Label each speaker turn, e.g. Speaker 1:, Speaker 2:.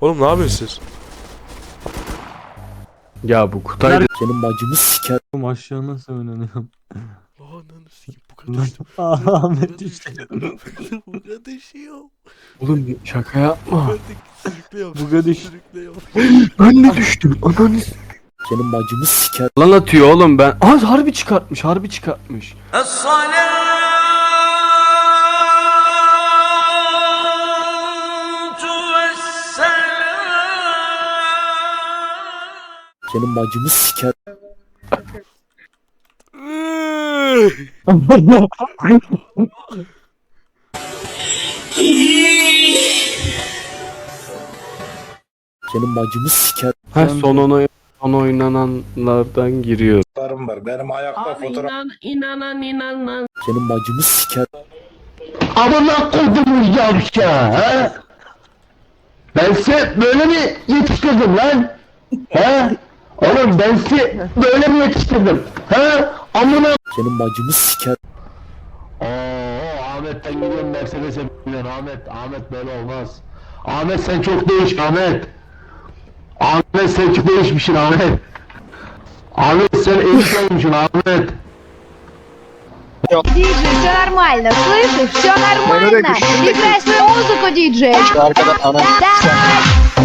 Speaker 1: Oğlum ne yapıyorsunuz?
Speaker 2: Ya bu Kutay
Speaker 3: Senin bacını siker.
Speaker 4: Oğlum aşağı nasıl oynanıyor?
Speaker 1: Ananı sikeyim bu kadar düştüm.
Speaker 4: Ahmet işte.
Speaker 1: bu kadar düşüyor.
Speaker 2: oğlum şaka yapma.
Speaker 1: Sürükle yap.
Speaker 4: Buga düş.
Speaker 1: Sürükle yap.
Speaker 2: Ben de düştüm. Ananı s-
Speaker 3: Senin bacını siker.
Speaker 2: Lan atıyor oğlum ben. Aa harbi çıkartmış harbi çıkartmış.
Speaker 3: Senin bacını siker. Senin bacını siker.
Speaker 2: Ha son ona son oynananlardan giriyor.
Speaker 5: fotoğraflarım var. Benim ayakta
Speaker 6: Abi
Speaker 5: fotoğraf
Speaker 6: inan, inanan inanan.
Speaker 3: Senin bacını siker.
Speaker 7: Amına koydum yavşa ha? Ben size böyle mi yetiştirdim lan? Ha? Oğlum ben size böyle mi yetiştirdim? Ha? Amına
Speaker 3: Senin bacını siker.
Speaker 7: Oo Ahmet'ten gidiyorum Mercedes'e biniyorsun Ahmet. Ahmet böyle olmaz. Ahmet sen çok değiş Ahmet. Ahmet sen çok değişmişsin Ahmet. Ahmet sen eşit olmuşsun Ahmet.
Speaker 8: Диджей, все нормально, слышишь? Все нормально. Играй свою музыку, диджей.
Speaker 9: Arkadan ana
Speaker 8: Давай,